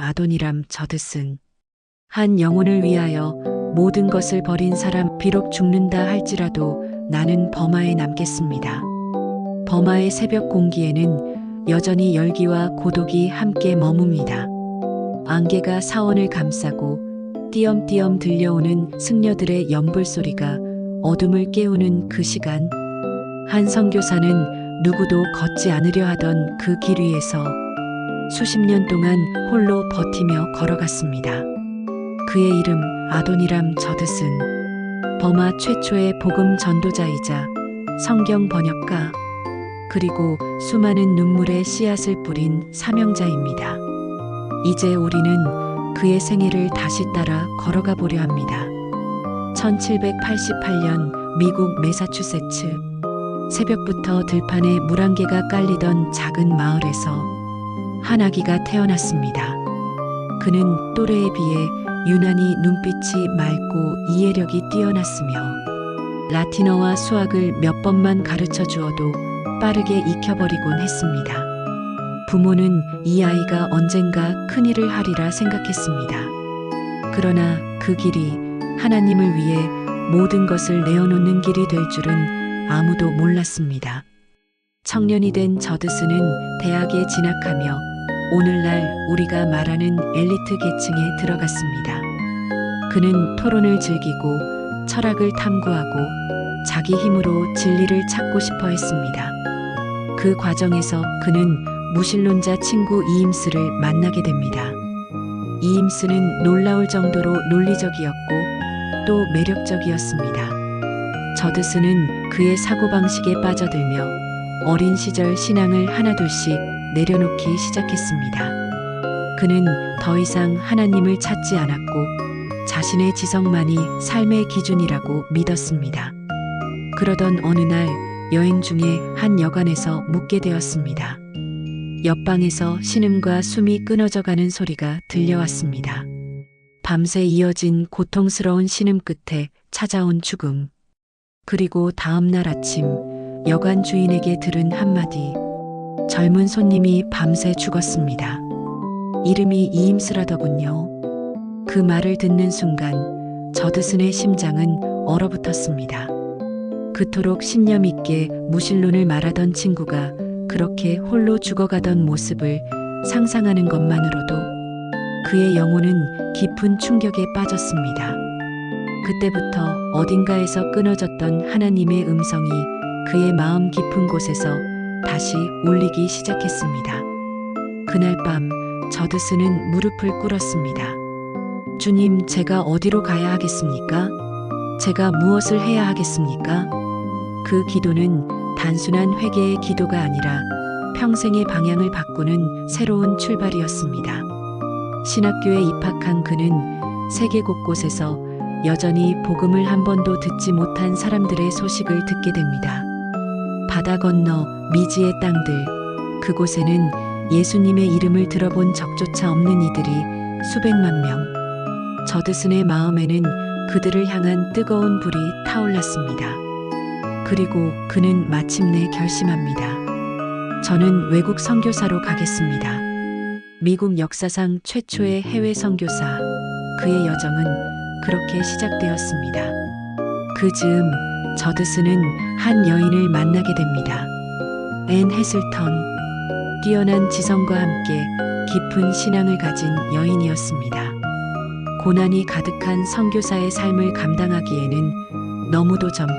아도니람 저드슨. 한 영혼을 위하여 모든 것을 버린 사람 비록 죽는다 할지라도 나는 버마에 남겠습니다. 버마의 새벽 공기에는 여전히 열기와 고독이 함께 머뭅니다. 안개가 사원을 감싸고 띄엄띄엄 들려오는 승려들의 연불 소리가 어둠을 깨우는 그 시간 한 선교사는 누구도 걷지 않으려 하던 그 길 위에서 수십 년 동안 홀로 버티며 걸어갔습니다. 그의 이름 아도니람 저드슨 버마 최초의 복음 전도자이자 성경 번역가 그리고 수많은 눈물의 씨앗을 뿌린 사명자입니다. 이제 우리는 그의 생애를 다시 따라 걸어가 보려 합니다. 1788년 미국 메사추세츠 새벽부터 들판에 물안개가 깔리던 작은 마을에서 한 아기가 태어났습니다. 그는 또래에 비해 유난히 눈빛이 맑고 이해력이 뛰어났으며 라틴어와 수학을 몇 번만 가르쳐 주어도 빠르게 익혀버리곤 했습니다. 부모는 이 아이가 언젠가 큰일을 하리라 생각했습니다. 그러나 그 길이 하나님을 위해 모든 것을 내어놓는 길이 될 줄은 아무도 몰랐습니다. 청년이 된 저드스는 대학에 진학하며 오늘날 우리가 말하는 엘리트 계층에 들어갔습니다. 그는 토론을 즐기고 철학을 탐구하고 자기 힘으로 진리를 찾고 싶어 했습니다. 그 과정에서 그는 무신론자 친구 이임스를 만나게 됩니다. 이임스는 놀라울 정도로 논리적이었고 또 매력적이었습니다. 저드스는 그의 사고방식에 빠져들며 어린 시절 신앙을 하나둘씩 내려놓기 시작했습니다. 그는 더 이상 하나님을 찾지 않았고 자신의 지성만이 삶의 기준이라고 믿었습니다. 그러던 어느 날 여행 중에 한 여관에서 묵게 되었습니다. 옆방에서 신음과 숨이 끊어져 가는 소리가 들려왔습니다. 밤새 이어진 고통스러운 신음 끝에 찾아온 죽음. 그리고 다음 날 아침 여관 주인에게 들은 한마디. 젊은 손님이 밤새 죽었습니다. 이름이 이임스라더군요. 그 말을 듣는 순간 저드슨의 심장은 얼어붙었습니다. 그토록 신념 있게 무신론을 말하던 친구가 그렇게 홀로 죽어가던 모습을 상상하는 것만으로도 그의 영혼은 깊은 충격에 빠졌습니다. 그때부터 어딘가에서 끊어졌던 하나님의 음성이 그의 마음 깊은 곳에서 다시 울리기 시작했습니다. 그날 밤 저드스는 무릎을 꿇었습니다. 주님, 제가 어디로 가야 하겠습니까? 제가 무엇을 해야 하겠습니까? 그 기도는 단순한 회개의 기도가 아니라 평생의 방향을 바꾸는 새로운 출발이었습니다. 신학교에 입학한 그는 세계 곳곳에서 여전히 복음을 한 번도 듣지 못한 사람들의 소식을 듣게 됩니다. 바다 건너 미지의 땅들, 그곳에는 예수님의 이름을 들어본 적조차 없는 이들이 수백만 명. 저드슨의 마음에는 그들을 향한 뜨거운 불이 타올랐습니다. 그리고 그는 마침내 결심합니다. 저는 외국 선교사로 가겠습니다. 미국 역사상 최초의 해외 선교사. 그의 여정은 그렇게 시작되었습니다. 그 즈음 저드스는 한 여인을 만나게 됩니다. 앤 해슬턴. 뛰어난 지성과 함께 깊은 신앙을 가진 여인이었습니다. 고난이 가득한 선교사의 삶을 감당하기에는 너무도 젊고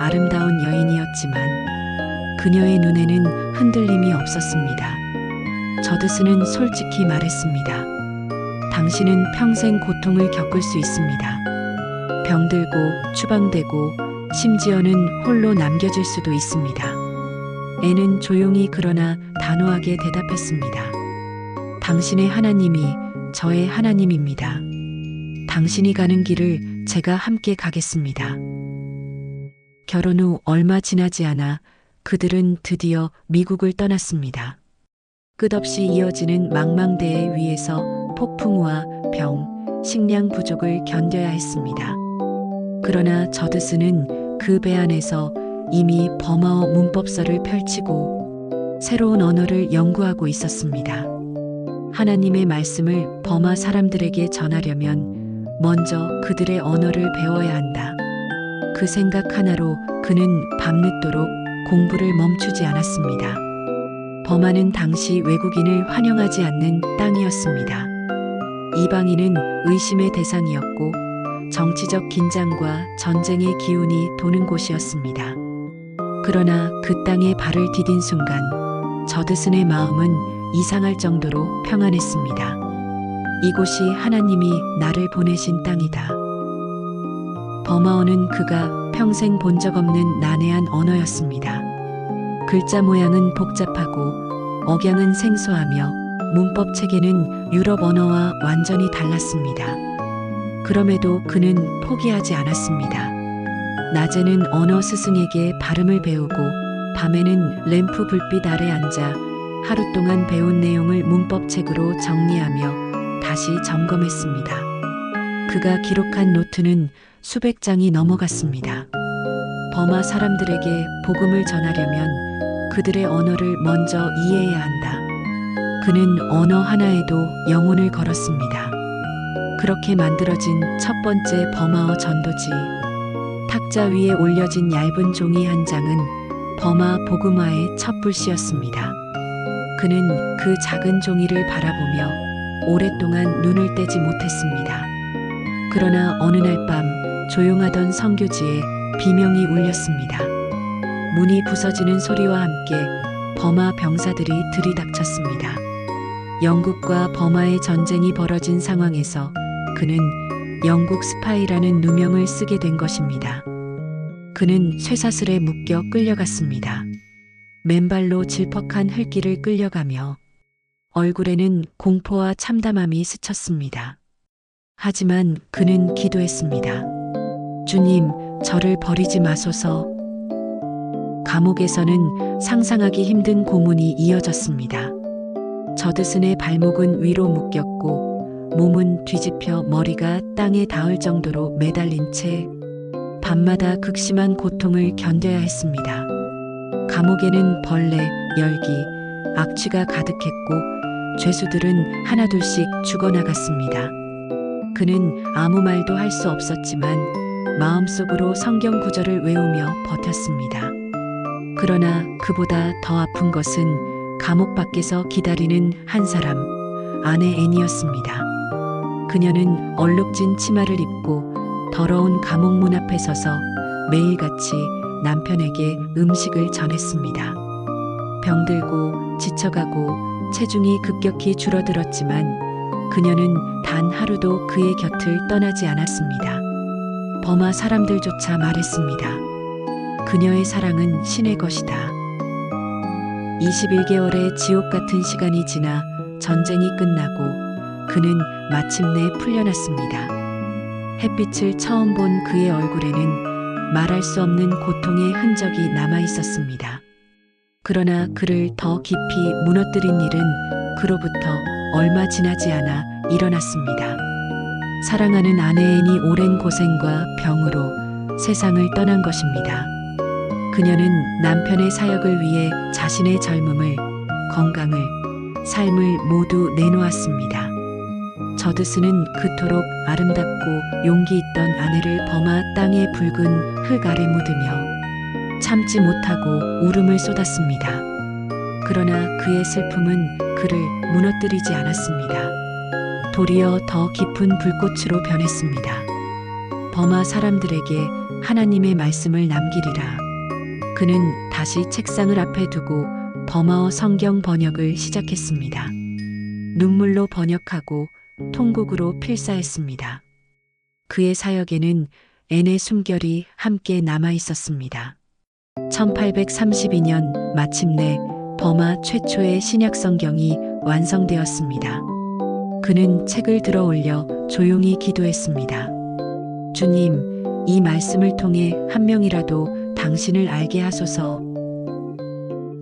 아름다운 여인이었지만 그녀의 눈에는 흔들림이 없었습니다. 저드스는 솔직히 말했습니다. 당신은 평생 고통을 겪을 수 있습니다. 병들고 추방되고 심지어는 홀로 남겨질 수도 있습니다. 애는 조용히 그러나 단호하게 대답했습니다. 당신의 하나님이 저의 하나님입니다. 당신이 가는 길을 제가 함께 가겠습니다. 결혼 후 얼마 지나지 않아 그들은 드디어 미국을 떠났습니다. 끝없이 이어지는 망망대해 위에서 폭풍우와 병, 식량 부족을 견뎌야 했습니다. 그러나 저드스는 그 배 안에서 이미 버마어 문법서를 펼치고 새로운 언어를 연구하고 있었습니다. 하나님의 말씀을 버마 사람들에게 전하려면 먼저 그들의 언어를 배워야 한다. 그 생각 하나로 그는 밤늦도록 공부를 멈추지 않았습니다. 버마는 당시 외국인을 환영하지 않는 땅이었습니다. 이방인은 의심의 대상이었고 정치적 긴장과 전쟁의 기운이 도는 곳이었습니다. 그러나 그 땅에 발을 디딘 순간 저드슨의 마음은 이상할 정도로 평안했습니다. 이곳이 하나님이 나를 보내신 땅이다. 버마어는 그가 평생 본 적 없는 난해한 언어였습니다. 글자 모양은 복잡하고 억양은 생소하며 문법 체계는 유럽 언어와 완전히 달랐습니다. 그럼에도 그는 포기하지 않았습니다. 낮에는 언어 스승에게 발음을 배우고 밤에는 램프 불빛 아래 앉아 하루 동안 배운 내용을 문법책으로 정리하며 다시 점검했습니다. 그가 기록한 노트는 수백 장이 넘어갔습니다. 버마 사람들에게 복음을 전하려면 그들의 언어를 먼저 이해해야 한다. 그는 언어 하나에도 영혼을 걸었습니다. 그렇게 만들어진 첫 번째 버마어 전도지. 탁자 위에 올려진 얇은 종이 한 장은 버마 복음화의 첫 불씨였습니다. 그는 그 작은 종이를 바라보며 오랫동안 눈을 떼지 못했습니다. 그러나 어느 날 밤 조용하던 성교지에 비명이 울렸습니다. 문이 부서지는 소리와 함께 버마 병사들이 들이닥쳤습니다. 영국과 버마의 전쟁이 벌어진 상황에서 그는 영국 스파이라는 누명을 쓰게 된 것입니다. 그는 쇠사슬에 묶여 끌려갔습니다. 맨발로 질퍽한 흙길을 끌려가며 얼굴에는 공포와 참담함이 스쳤습니다. 하지만 그는 기도했습니다. 주님, 저를 버리지 마소서. 감옥에서는 상상하기 힘든 고문이 이어졌습니다. 저드슨의 발목은 위로 묶였고 몸은 뒤집혀 머리가 땅에 닿을 정도로 매달린 채 밤마다 극심한 고통을 견뎌야 했습니다. 감옥에는 벌레, 열기, 악취가 가득했고 죄수들은 하나둘씩 죽어나갔습니다. 그는 아무 말도 할 수 없었지만 마음속으로 성경 구절을 외우며 버텼습니다. 그러나 그보다 더 아픈 것은 감옥 밖에서 기다리는 한 사람, 아내 앤이었습니다. 그녀는 얼룩진 치마를 입고 더러운 감옥 문 앞에 서서 매일같이 남편에게 음식을 전했습니다. 병들고 지쳐가고 체중이 급격히 줄어들었지만 그녀는 단 하루도 그의 곁을 떠나지 않았습니다. 버마 사람들조차 말했습니다. 그녀의 사랑은 신의 것이다. 21개월의 지옥 같은 시간이 지나 전쟁이 끝나고 그는 마침내 풀려났습니다. 햇빛을 처음 본 그의 얼굴에는 말할 수 없는 고통의 흔적이 남아 있었습니다. 그러나 그를 더 깊이 무너뜨린 일은 그로부터 얼마 지나지 않아 일어났습니다. 사랑하는 아내 앤이 오랜 고생과 병으로 세상을 떠난 것입니다. 그녀는 남편의 사역을 위해 자신의 젊음을, 건강을, 삶을 모두 내놓았습니다. 저드스는 그토록 아름답고 용기 있던 아내를 범아 땅의 붉은 흙 아래 묻으며 참지 못하고 울음을 쏟았습니다. 그러나 그의 슬픔은 그를 무너뜨리지 않았습니다. 도리어 더 깊은 불꽃으로 변했습니다. 버마 사람들에게 하나님의 말씀을 남기리라. 그는 다시 책상을 앞에 두고 버마어 성경 번역을 시작했습니다. 눈물로 번역하고 통곡으로 필사했습니다. 그의 사역에는 앤의 숨결이 함께 남아 있었습니다. 1832년 마침내 버마 최초의 신약 성경이 완성되었습니다. 그는 책을 들어 올려 조용히 기도했습니다. 주님, 이 말씀을 통해 한 명이라도 당신을 알게 하소서.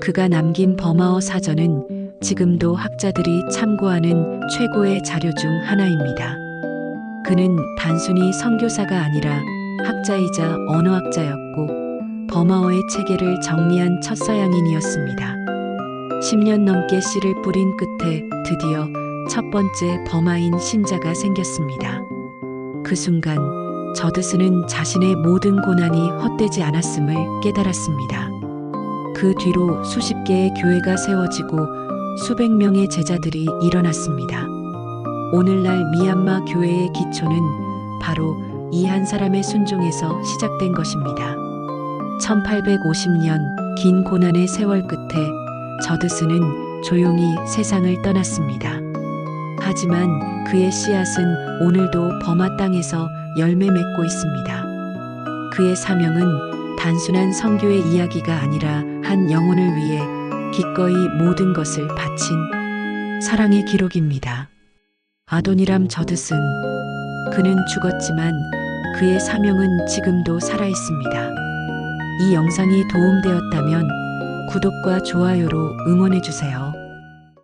그가 남긴 버마어 사전은 지금도 학자들이 참고하는 최고의 자료 중 하나입니다. 그는 단순히 선교사가 아니라 학자이자 언어학자였고 버마어의 체계를 정리한 첫 서양인이었습니다. 10년 넘게 씨를 뿌린 끝에 드디어 첫 번째 버마인 신자가 생겼습니다. 그 순간 저드스는 자신의 모든 고난이 헛되지 않았음을 깨달았습니다. 그 뒤로 수십 개의 교회가 세워지고 수백 명의 제자들이 일어났습니다. 오늘날 미얀마 교회의 기초는 바로 이 한 사람의 순종에서 시작된 것입니다. 1850년 긴 고난의 세월 끝에 저드스는 조용히 세상을 떠났습니다. 하지만 그의 씨앗은 오늘도 버마 땅에서 열매 맺고 있습니다. 그의 사명은 단순한 선교의 이야기가 아니라 한 영혼을 위해 기꺼이 모든 것을 바친 사랑의 기록입니다. 아도니람 저드슨 그는 죽었지만 그의 사명은 지금도 살아 있습니다. 이 영상이 도움되었다면 구독과 좋아요로 응원해 주세요.